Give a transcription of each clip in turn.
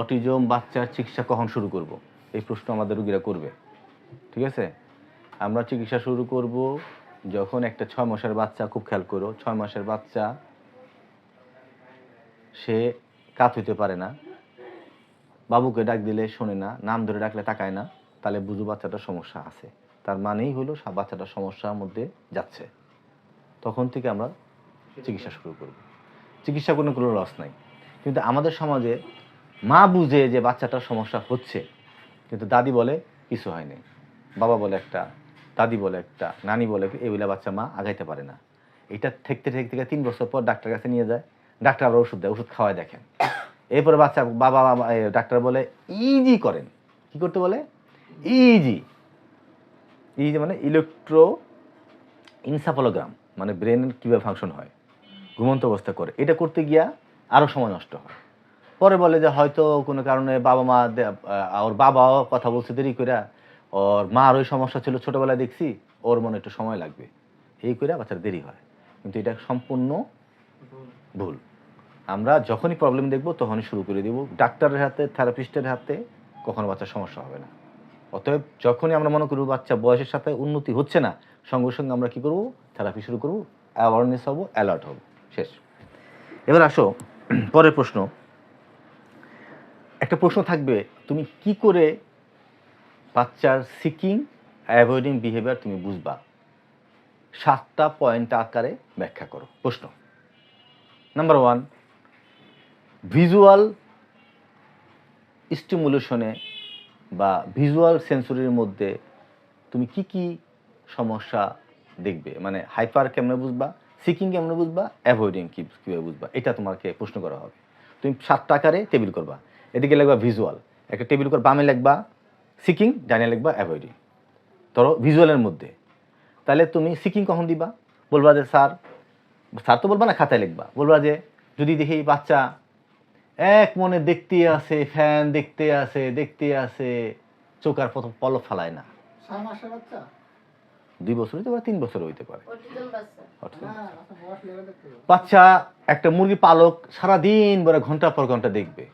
Autism বাচ্চার চিকিৎসা কখন শুরু করব? এই প্রশ্ন আমাদের রুগীরা করবে। ঠিক আছে? আমরা চিকিৎসা শুরু করব যখন একটা ছয় মাসের বাচ্চা, খুব খেয়াল করো, ছয় মাসের বাচ্চা সে কাত হইতে পারে না, বাবুকে ডাক দিলে শোনে না, নাম ধরে ডাকলে তাকায় না, তাহলে বুঝু বাচ্চাটার সমস্যা আছে। তার মানেই হলো বাচ্চাটার সমস্যার মধ্যে যাচ্ছে। তখন থেকে আমরা চিকিৎসা শুরু করব। চিকিৎসা কোনো কোনো লস নাই। কিন্তু আমাদের সমাজে মা বুঝে যে বাচ্চাটার সমস্যা হচ্ছে, কিন্তু দাদি বলে কিছু হয়নি। বাবা বলে একটা, দাদি বলে একটা, নানি বলে এগুলা বাচ্চা মা আগাইতে পারে না। এটা থেকতে থেকে তিন বছর পর ডাক্তার কাছে নিয়ে যায়, ডাক্তার আবার ওষুধ দেয়, ওষুধ খাওয়ায় দেখেন। এরপরে বাচ্চা, বাবা ডাক্তার বলে ইজি করেন। কি করতে বলে? ইজি ইজি মানে ইলেকট্রো ইনসাফলোগ্রাম মানে ব্রেন কীভাবে ফাংশন হয়, ঘুমন্ত অবস্থা করে। এটা করতে গিয়া আরও সময় নষ্ট হয়। পরে বলে যে হয়তো কোনো কারণে বাবা মা ওর বাবাও কথা বলছে দেরি করে ওর মার ওই সমস্যা ছিল ছোটোবেলায় দেখছি, ওর মনে একটু সময় লাগবে। এই করে বাচ্চার দেরি হয়। কিন্তু এটা সম্পূর্ণ ভুল। আমরা যখনই প্রবলেম দেখব, তখনই শুরু করে দিব। ডাক্তারের হাতে থেরাপিস্টের হাতে কখনো বাচ্চার সমস্যা হবে না। অতএব যখনই আমরা মনে করব বাচ্চা বয়সের সাথে উন্নতি হচ্ছে না, সঙ্গে সঙ্গে আমরা কি করব? থেরাপি শুরু করব। অ্যাওয়ারনেস হব অ্যালার্ট হব। শেষ। এবার আসো, পরের প্রশ্ন। একটা প্রশ্ন থাকবে, তুমি কি করে বাচ্চার সিকিং অ্যাভয়েডিং বিহেভিয়ার তুমি বুঝবা? সাতটা পয়েন্ট আকারে ব্যাখ্যা করো, প্রশ্ন। নাম্বার ওয়ান ভিজুয়াল স্টিমুলেশনে বা ভিজুয়াল সেন্সরির মধ্যে তুমি কি কি সমস্যা দেখবে? মানে হাইপার কেমনে বুঝবা? সিকিং কেমনে বুঝবা? অ্যাভয়েডিং কি কীভাবে বুঝবা? এটা তোমাকে প্রশ্ন করা হবে। তুমি সাতটা আকারে টেবিল করবা। এদিকে লিখবা ভিজুয়াল একটা টেবিল করে বামে লিখবা সিকিং ডানে লিখবা অ্যাভয়েডিং ধরো ভিজুয়ালের মধ্যে। তাহলে তুমি সিকিং কখন দিবা? বলবা যে স্যার। স্যার তো বলবা না খাতায় লিখবা। বলবা যে যদি দেখি বাচ্চা এক মনে দেখতে আসে ফ্যান দেখতে আসে দেখতে আসে চোখার প্রথম পলক ফালায় না। বাচ্চা? দুই বছর হইতে পারে তিন বছর হইতে পারে। বাচ্চা একটা মুরগি পালক সারাদিন বলে ঘণ্টা পর ঘণ্টা দেখবে।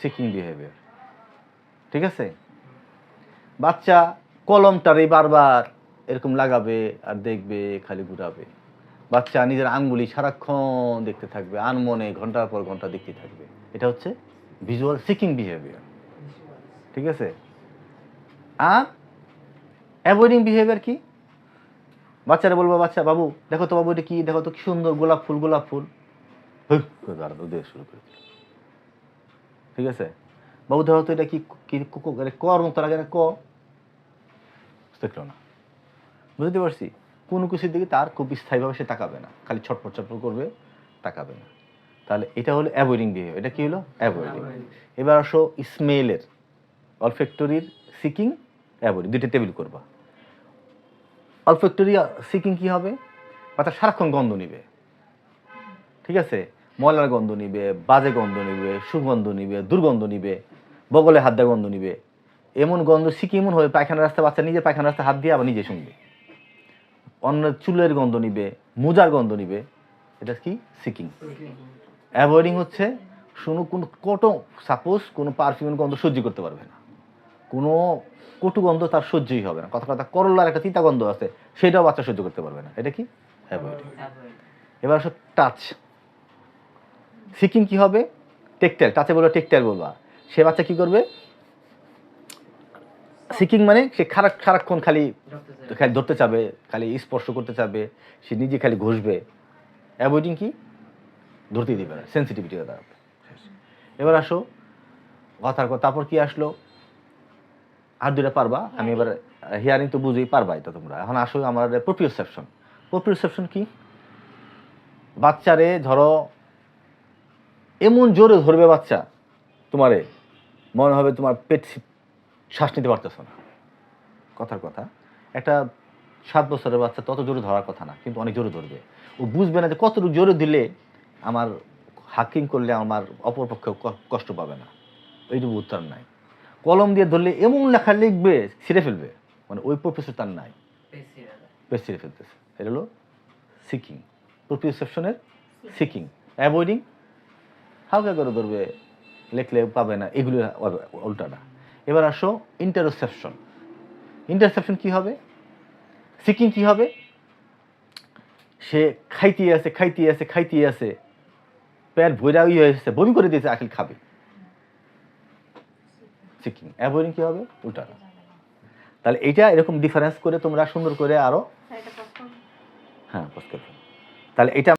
সিকিং বিহেভিয়ার ঠিক আছে? বাচ্চা কলমটারে বারবার এরকম লাগাবে আর দেখবে, খালি ঘুরাবে। বাচ্চা নিজের আঙ্গুলি সারাক্ষণ দেখতে থাকবে আনমনে ঘণ্টার পর ঘণ্টা দেখতে থাকবে। এটা হচ্ছে ভিজুয়াল সিকিং বিহেভিয়ার ঠিক আছে? আর অ্যাভয়েডিং বিহেভিয়ার কি? বাচ্চারা বলব, বাচ্চা, বাবু, দেখো তো বাবু এটা কি? দেখো তো কি সুন্দর গোলাপ ফুল গোলাপ ফুল। শুরু করে। ঠিক আছে? বাবু দেখো তো এটা কি কি ক- ক- আরে কর মতো লাগে না ক? দেখল না। বুঝতে পারছি? কোনো কিছুর দিকে তার খুব স্থায়ীভাবে সে তাকাবে না। খালি ছটপট ছটপট করবে তাকাবে না। তাহলে এটা হলো অ্যাভয়েডিং বিহেভিয়ার এটা কি হলো? অ্যাভয়েডিং এবার আসো স্মেলের অলফ্যাক্টরির সিকিং অ্যাভয়েডিং দুইটা টেবিল করবা। অলফ্যাক্টরি সিকিং কি হবে? বা তার সারাক্ষণ গন্ধ নিবে। ঠিক আছে? ময়লার গন্ধ নিবে বাজে গন্ধ নিবে সুগন্ধ নিবে দুর্গন্ধ নিবে বগলে হাত দেওয়া গন্ধ নিবে। এমন গন্ধ সিকি এমন হবে পায়খানা রাস্তা বাচ্চা নিজে পায়খানা রাস্তা হাত দিয়ে আবার নিজে শুনবে। অন্য চুলের গন্ধ নিবে মোজার গন্ধ নিবে। এটা কি? সিকিং অ্যাভয়েডিং হচ্ছে শুনো কোন কটো সাপোজ কোনো পারফিউমের গন্ধ সহ্য করতে পারবে না। কোনো কটু গন্ধ তার সহ্যই হবে না। কথা কথা করলার একটা তিতা গন্ধ আছে সেটাও বাচ্চা সহ্য করতে পারবে না। এটা কি? অ্যাভয়েডিং এবার আসো টাচ সিকিং কি হবে? টেকটাইল তাতে বলব টেকটাইল বলবা। সে বাচ্চা কি করবে? সিকিং মানে সে খারাপ, সারাক্ষণ খালি খালি ধরতে চাবে, খালি স্পর্শ করতে চাবে, সে নিজে খালি ঘষবে। অ্যাভয়েডিং কি? ধরতে দিবে না সেন্সিটিভিটি দাঁড়াবে। এবার আসো, কথার কথা। তারপর কি আসলো? আর দুটা পারবা? আমি এবার হিয়ারিং তো বুঝেই পারবা এটা তোমরা। এখন আসো আমার প্রোপ্রিওসেপশন প্রোপ্রিওসেপশন কি? বাচ্চারে ধরো এমন জোরে ধরবে বাচ্চা, তোমারে মনে হবে তোমার পেট শ্বাস নিতে পারতেছো না। কথার কথা, একটা সাত বছরের বাচ্চা তত জোরে ধরার কথা না, কিন্তু অনেক জোরে ধরবে। ও বুঝবে না যে কতটুকু জোরে দিলে আমার হাকিং করলে আমার অপরপক্ষ কষ্ট পাবে না। এইটুকু উত্তর নাই। কলম দিয়ে ধরলে এমন লেখা লিখবে, ছিঁড়ে ফেলবে মানে ওই প্রফেসর তার নাই। বেশ ছিঁড়ে ফেলতেছে। এটা হলো সিকিং প্রোপ্রিওসেপশনের সিকিং অ্যাভয়েডিং হালকা করে ধরবে লেখলে পাবে না এগুলো উল্টাটা। এবার আসো ইন্টারসেপশন ইন্টারসেপশন কি হবে? সিকিং কি হবে? সে খাইতে আছে খাইতে আছে খাইতে আছে। পেট ভৈরা ইয়ে হয়েছে বমি করে দিয়েছে আখিল খাবে। সিকিং অ্যাভয়েডিং কি হবে? উল্টাটা। তাহলে এটা এরকম ডিফারেন্স করে তোমরা সুন্দর করে আরও প্রশ্ন হ্যাঁ তাহলে এটা